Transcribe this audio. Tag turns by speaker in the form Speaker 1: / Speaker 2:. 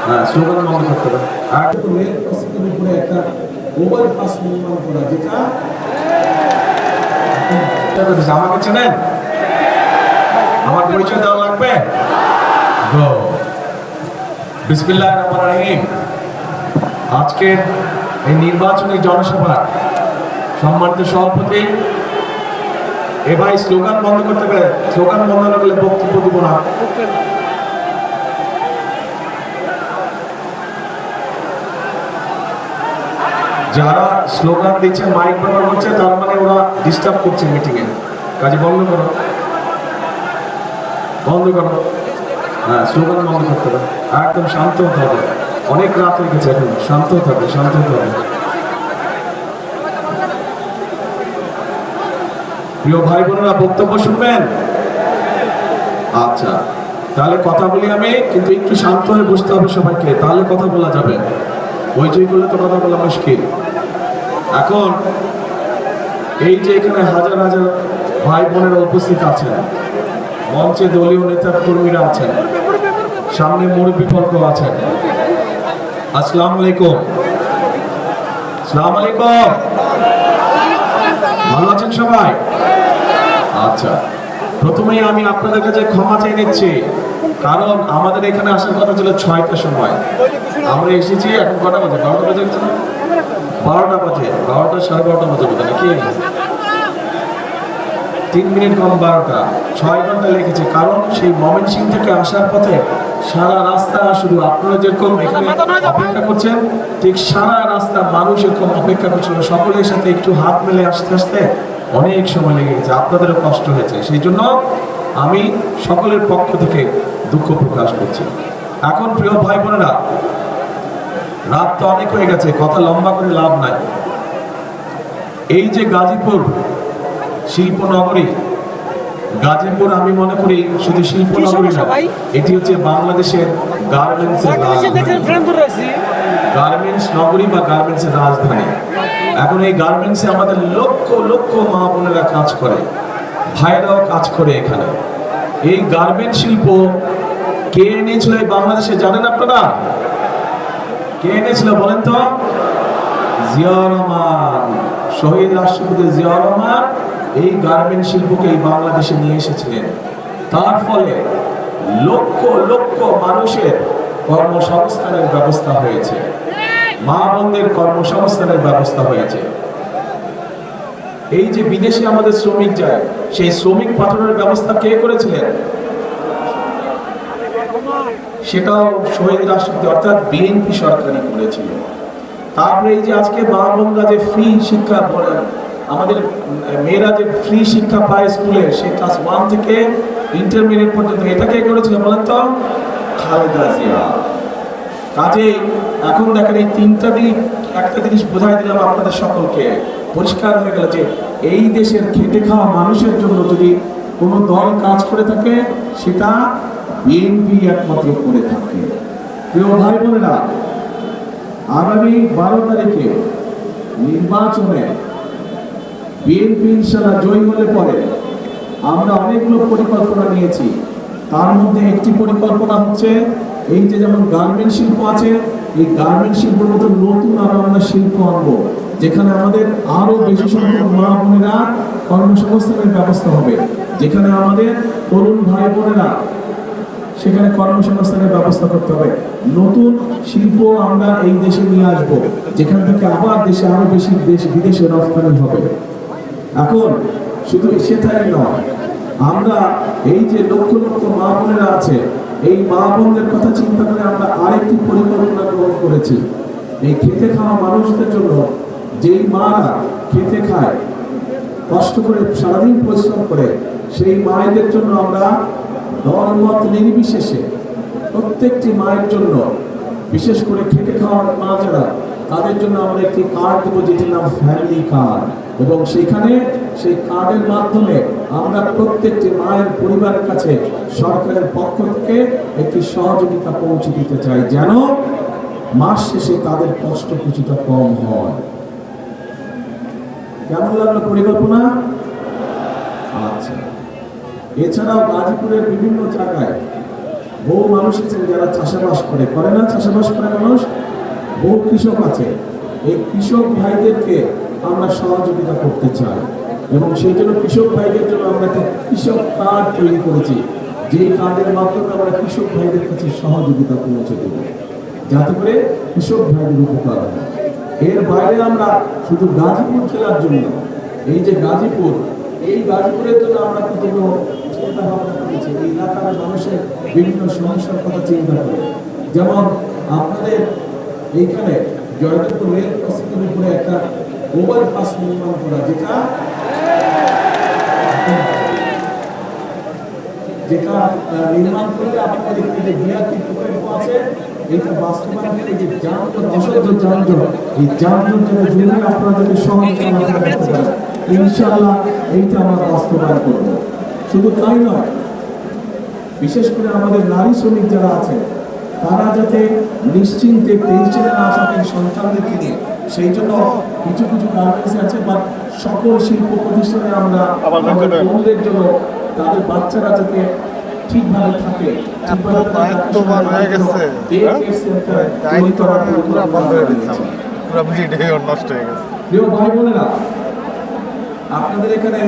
Speaker 1: হ্যাঁ আমার পরিচয় দেওয়া লাগবে? আজকের এই নির্বাচনী জনসভা সম্মানিত সভাপতি এ ভাই স্লোগান বন্ধ করতে হবে স্লোগান বন্ধ না করলে বক্তব্য দিব না। যারা স্লোগান দিচ্ছে মাইক ব্যবহার করছে, তার মানে ওরা ডিস্টার্ব করছে মিটিং এ। কাজে বন্ধ করো। বন্ধ করো। হ্যাঁ স্লোগান বন্ধ করতে হবে। একদম শান্ত হতে হবে। অনেক রাত হয়ে গেছে এখন। শান্ত হতে হবে, শান্ত হতে হবে। প্রিয় ভাই বোনেরা, বক্তব্য শুনবেন? আচ্ছা তাহলে কথা বলি আমি, কিন্তু একটু শান্ত হয়ে বসতে হবে সবাইকে, তাহলে কথা বলা যাবে। হইচই করলে তো কথা বলা মুশকিল। এখন, এই যে এখানে হাজার হাজার ভাই বোনেরা উপস্থিত আছেন, মঞ্চে দলীয় নেতা কর্মীরা আছেন, সামনে মুরব্বী বর্গ আছেন। আসসালামু আলাইকুম। আসসালামু আলাইকুম। ভালো আছেন সবাই? আচ্ছা প্রথমেই আমি আপনাদের কাছে ক্ষমা চেয়ে নিচ্ছি, কারণ আমাদের এখানে আসার কথা ছিল ছয়টার সময়। আমরা এসেছি, এখন কটা বাজে? বারোটা বাজে বারোটা বাজে, বারোটা সাড়ে বারোটা বাজে বোধ নাকি? তিন মিনিট কম বারোটা, ছয় ঘণ্টা লেগেছে, কারণ সেই মমেন সিং থেকে আসার পথে সারা রাস্তা শুধু আপনারা যেরকম অপেক্ষা করছেন ঠিক সারা রাস্তা মানুষ এরকম অপেক্ষা করছিল। সকলের সাথে একটু হাত মেলে আসতে আসতে অনেক সময় লেগে গেছে আপনাদেরও কষ্ট হয়েছে। সেই জন্য আমি সকলের পক্ষ থেকে দুঃখ প্রকাশ করছি। এখন প্রিয় ভাই বোনেরা রাত তো অনেক হয়ে গেছে কথা লম্বা করে লাভ নাই। এই যে গাজীপুর শিল্পনগরী গাজীপুর আমি মনে করি শুধু শিল্পনগরী না এটি হচ্ছে বাংলাদেশের গার্মেন্টস গার্মেন্টস নগরী বা গার্মেন্টস এর রাজধানী। এখন এই গার্মেন্টসে আমাদের লক্ষ লক্ষ মা বোনেরা কাজ করে ভাইরাও কাজ করে এখানে। এই গার্মেন্ট শিল্প কে এনেছিল এই বাংলাদেশে জানেন আপনারা? কে এনেছিল বলেন তো? জিয়া রহমান শহীদ রাষ্ট্রপতি জিয়া রহমান এই গার্মেন্ট শিল্পকে এই বাংলাদেশে নিয়ে এসেছিলেন। তার ফলে লক্ষ লক্ষ মানুষের কর্মসংস্থানের ব্যবস্থা হয়েছে। মা বোনদের কর্মসংস্থানের ব্যবস্থা হয়েছে। এই যে বিদেশে আমাদের শ্রমিক যায়, সেই শ্রমিক পাঠানোর ব্যবস্থা কে করেছিলেন? সেটাও শহীদ রাষ্ট্রপতি অর্থাৎ বিএনপি সরকারই করেছিল। তারপরে এই যে আজকে মা বোনরা যে ফ্রি শিক্ষা বলেন আমাদের মেয়েরা যে ফ্রি শিক্ষা পায় স্কুলে সে ক্লাস ওয়ান থেকে ইন্টারমিডিয়েট পর্যন্ত এটা কে করেছিল বলেন তো? খালেদা জিয়া। কাজেই এখন দেখেন এই তিনটা দিক, একটা জিনিস বোঝাই দিলাম আপনাদের সকলকে। পরিষ্কার হয়ে গেল যে এই দেশের খেটে খাওয়া মানুষের জন্য যদি কোনো দল কাজ করে থাকে, সেটা বিএনপি একমাত্র করে থাকে। প্রিয় ভাই বোনেরা, আগামী বারো তারিখে নির্বাচনে বিএনপি ইনশাল্লাহ জয়ী হলে পরে আমরা অনেকগুলো পরিকল্পনা নিয়েছি। তার মধ্যে একটি পরিকল্পনা হচ্ছে, এই যে যেমন গার্মেন্ট শিল্প আছে, এই গার্মেন্ট শিল্পের মতো নতুন আরও আমরা শিল্প আনব, যেখানে আমাদের আরও বেশি সংখ্যক মা বোনেরা কর্মসংস্থানের ব্যবস্থা হবে। যেখানে আমাদের তরুণ ভাই বোনেরা সেখানে কর্মসংস্থানের ব্যবস্থা করতে হবে। নতুন শিল্প আমরা এই দেশে নিয়ে আসব, যেখান থেকে আবার দেশে আরও বেশি দেশ বিদেশে রপ্তানি হবে। এখন শুধু সেটাই নয়, আমরা এই যে লক্ষ লক্ষ মা বোনেরা আছে, এই মা বোনদের কথা চিন্তা করে আমরা আরেকটি পরিকল্পনা গ্রহণ করেছি। এই খেতে খাওয়া মানুষদের জন্য যেই মারা খেতে খায়, কষ্ট করে সারাদিন পরিশ্রম করে, সেই মায়েদের জন্য আমরা ধর্মত নির্বিশেষে প্রত্যেকটি মায়ের জন্য বিশেষ করে খেটে খাওয়ার মা যারা তাদের জন্য আমরা একটি কার্ড দেবো, যেটির নাম ফ্যামিলি কার্ড এবং সেখানে সেই কার্ডের মাধ্যমে আমরা প্রত্যেকটি মায়ের পরিবারের কাছে সরকারের পক্ষ থেকে একটি সহযোগিতা পৌঁছে দিতে চাই, যেন মাস শেষে তাদের কষ্ট কিছুটা কম হয়। কেমন লাগল পরিকল্পনা? আচ্ছা। এছাড়াও গাজীপুরের বিভিন্ন জায়গায় বহু মানুষ আছেন যারা চাষাবাস করে। করে না চাষাবাস করে মানুষ? বহু কৃষক আছে। এই কৃষক ভাইদেরকে আমরা সহযোগিতা করতে চাই এবং সেই জন্য কৃষক ভাইদের জন্য আমরা একটা কৃষক কার্ড তৈরি করেছি। যে কার্ডের মাধ্যমে আমরা কৃষক ভাইদের কাছে সহযোগিতা পৌঁছে দেব। যাতে করে কৃষক ভাইদের উপকার হয়। এর বাইরে আমরা শুধু গাজীপুর জেলার জন্য, এই যে গাজীপুর, এই গাজীপুরের জন্য আমরা কিন্তু কোনো চিন্তা ভাবনা করেছি? এই এলাকার মানুষের বিভিন্ন সমস্যার কথা চিন্তা করে। যেমন আপনাদের এইখানে জয়দেবপুর রেল ক্রসিংয়ের উপরে একটা ওভার পাস নির্মাণ করা যেটা যেটা নির্মাণ করলে যে বিআরটি প্রকল্প আছে। এটা বাস্তবায়ন করে যে যানজট অসহ্য যানজট এই যানজট জন্য আপনাদেরকে সহজ চলাফেরা করতে পারে। ইনশাআল্লাহ এইটা আমরা বাস্তবায়ন করব। শুধু তাই নয় বিশেষ করে আমাদের নারী শ্রমিক যারা আছে তারা যাতে নিশ্চিন্তে টেনশনে না থাকেন সন্তানদেরকে নিয়ে সেই জন্য কিছু কিছু গার্মেন্টস আছে বা সকল শিল্প প্রতিষ্ঠানে আমরা। বোনদের জন্য তাদের বাচ্চারা যাতে ঠিকভাবে থাকে
Speaker 2: হয়ে হ্যাঁ? হয়ে হয়ে
Speaker 1: আপনাদের এখানে